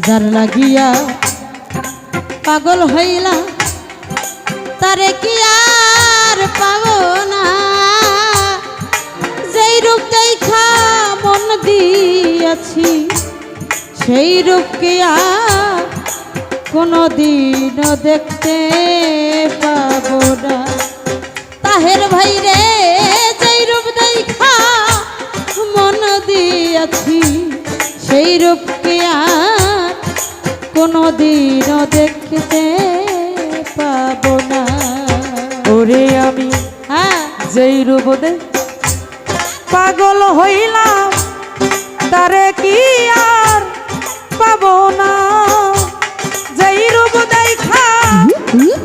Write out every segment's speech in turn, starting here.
যার লাগিয়া পাগল হইলা, তারে কি আর পাব না? যেই রূপ দেখা মন দিয়াছি, সেই রূপকে আর কোনো দিন দেখতে পাবো না। তাহের ভাই রে যেই রূপ দেখা মন দিয়াছি, সেই আর দিনও দেখতে পাবো না। ওরে আমি হ্যাঁ। যেই রূপ দে পাগল হইলাম তারে কি আর পাব না? যেই রূপ দেখা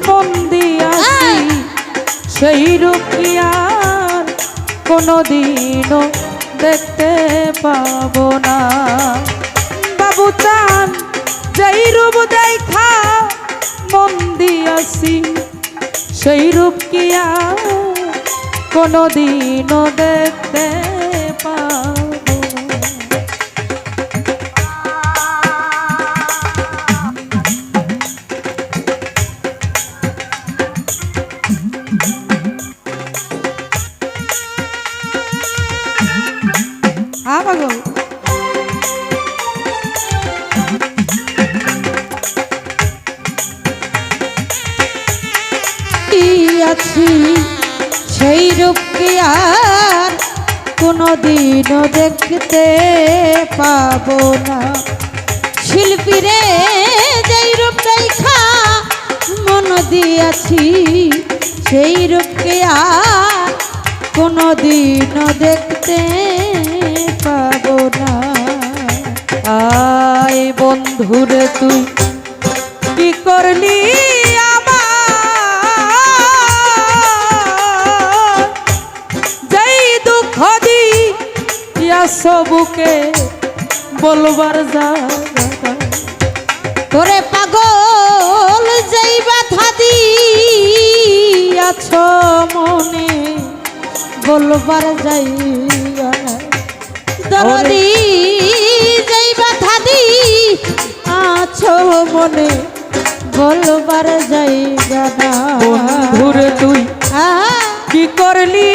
মন দিয়াছি সেই রূপ কি আর কোনোদিনও দেখতে পাবো না। সেই রূপ কি আর কোনোদিনও দেখতে পাবো রূপকে আর কোনো দিনও দেখতে পাবো না। শিল্পীরে যেই রূপ দেখা মন দিয়াছি, সেই রূপকে আর কোনো দিনও দেখতে বলবার তোরে পাগল যেই ব্যথা দিয়াছ মনে বলবার যাই দরদি যেই ব্যথা দি আছো মনে বলবার জায়গা না। বন্ধুরে তুই কি করলি?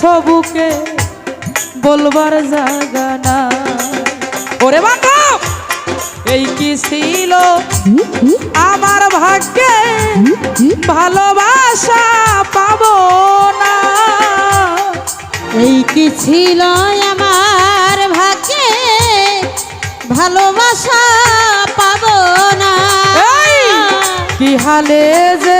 সবুকে বলবার জায়গা না ওরে বান্ধব এই কি ছিল আমার ভাগ্যে? ভালোবাসা পাবো না। এই কি ছিল আমার ভাগ্যে? ভালোবাসা পাবো না। কি হালে যে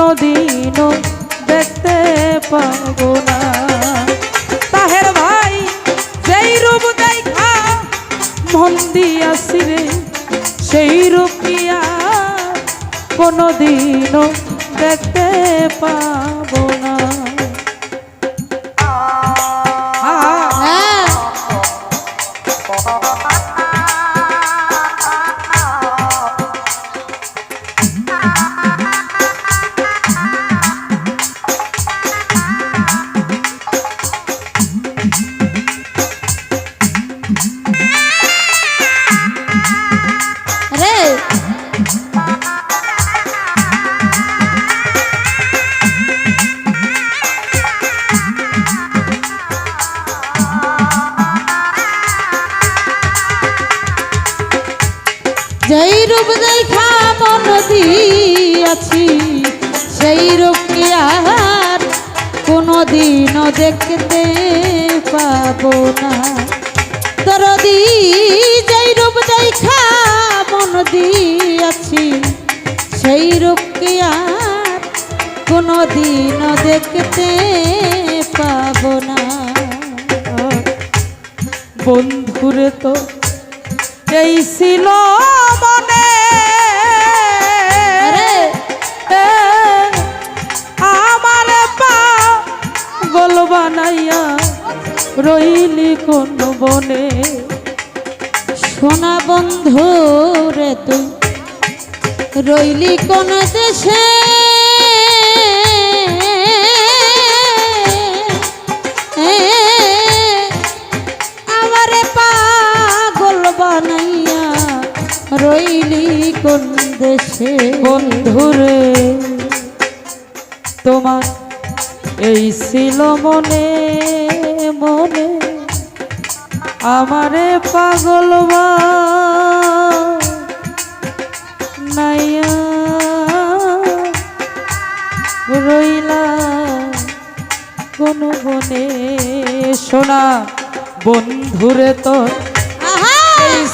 কোনো দিনও দেখতে পাবো না। তাহের ভাই, যেই রূপ দেখা, মন দিয়াছি রে সেই রূপ কি আর কোনো দেখতে পাবো না পাবো না। দরদি যেই রূপ দেখা মন দিয়াছি, সেই রূপ কি আর কোনোদিনও দেখতে পাব না। বন্ধুরে তো এই ছিল রইলি কোন বনে। সোনা বন্ধু রে তুই, রইলি কোন দেশে। আমারে পাগল বানাইয়া রইলি কোন দেশে? বন্ধুরে তোমার এই ছিল মনে। মনে আমারে পাগল নাইয়া রইলা কোন বনে সোনা বন্ধুরে তো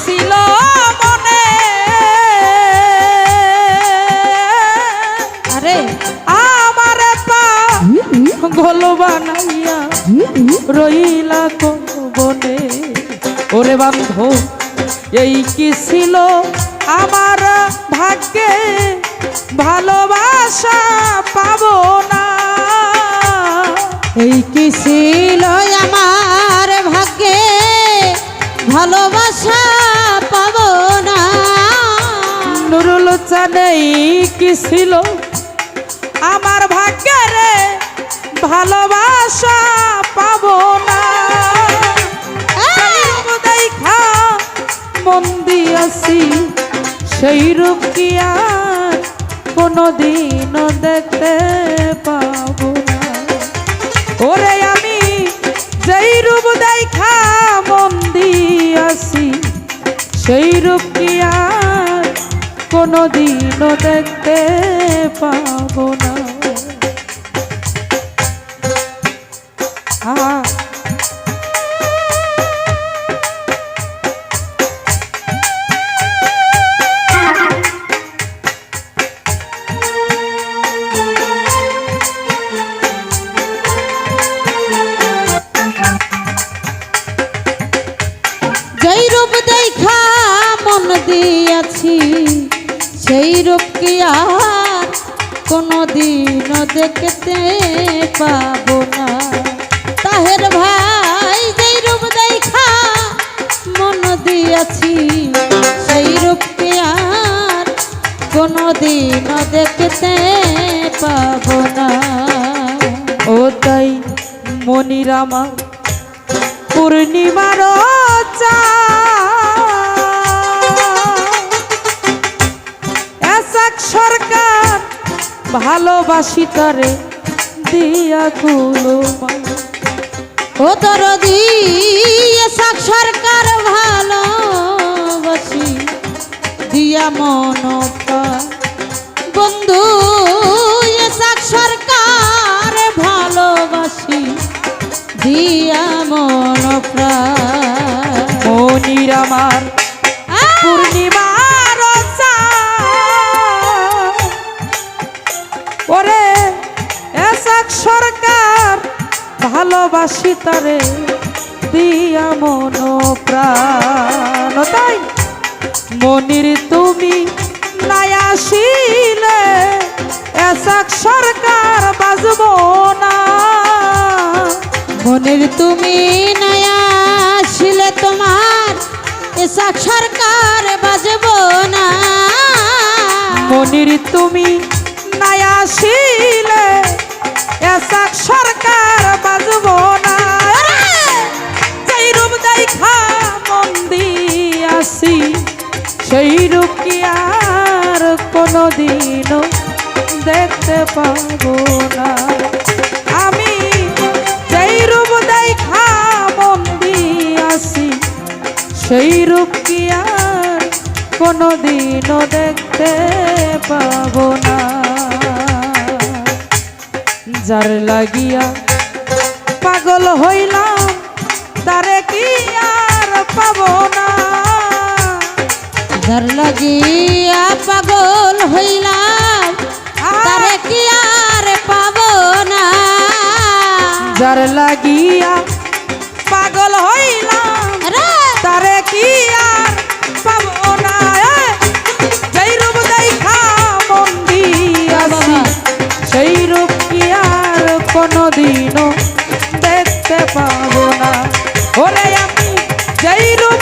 ছিল মনে। আরে আমার পা গোল বানাইয়া রইলা কোন বনে। ওরে বান্ধব এই কি ছিল আমার ভাগ্যে? ভালোবাসা পাব না। এই কি ছিল আমার ভাগ্যে? ভালোবাসা পাব না। নুরুল চানেই কি ছিল আমার ভাগ্যে রে? ভালোবাসা পাবো না। দেখা মন দিয়াছি সেই রূপ কি আর কোনোদিন দেখতে পাবো না। ওরে আমি যেই রূপ দেখা মন দিয়াছি সেই রূপ কি আর কোনোদিনও দেখতে পাবো না। আহা যেই রূপ দেখা মন দিয়াছি সেই রূপ কি আর কোনোদিন দেখতে পাবো না। দিয়াছি সেই রূপ কি আর কোনোদিন দেখতে পাব না। ও তাই মনিরামা, পূর্ণিমার সরকার ভালোবাসি তারে, দিয়া গুলো ও তোর দিয়ে সরকার ভালোবাসি দিয়া মন। বন্ধু এসাক সরকার ভালোবাসি দিয়া মন। মনিরামার আহ! পূর্ণিমার। ওরে এসাক সরকার ভালোবাসি তারে দিয়া মন প্রাণ তাই মনির তুমি নাই আসিলে, এসাক সরকার বাজব না। মনের তুমি নয়া ছিলে তোমার এসাক সরকার বাজব না। মনির তুমি নাই আসিলে, এসাক সরকার বাজব না। যেই রূপ দেখা মন দিয়াছি সেই রূপ কি আর কোনোদিনও দেখতে পাবো না। আমি যেই রূপ দেখা মন দিয়াছি সেই রূপ কি আর কোনোদিনও দেখতে পাবো না। যার লাগিয়া পাগল হইলাম, তারে কি আর পাবো না? যার লগিয়া পাগল হইলাম তারে কি আর পাব না? যার লাগিয়া পাগল হইলাম তারে কি আর পাব না? সেই রূপ দেখা মন্দি আসি সেই রূপ কি আর কোনোদিনও দেখতে পাবো না। ওরে আমি সেই রূপ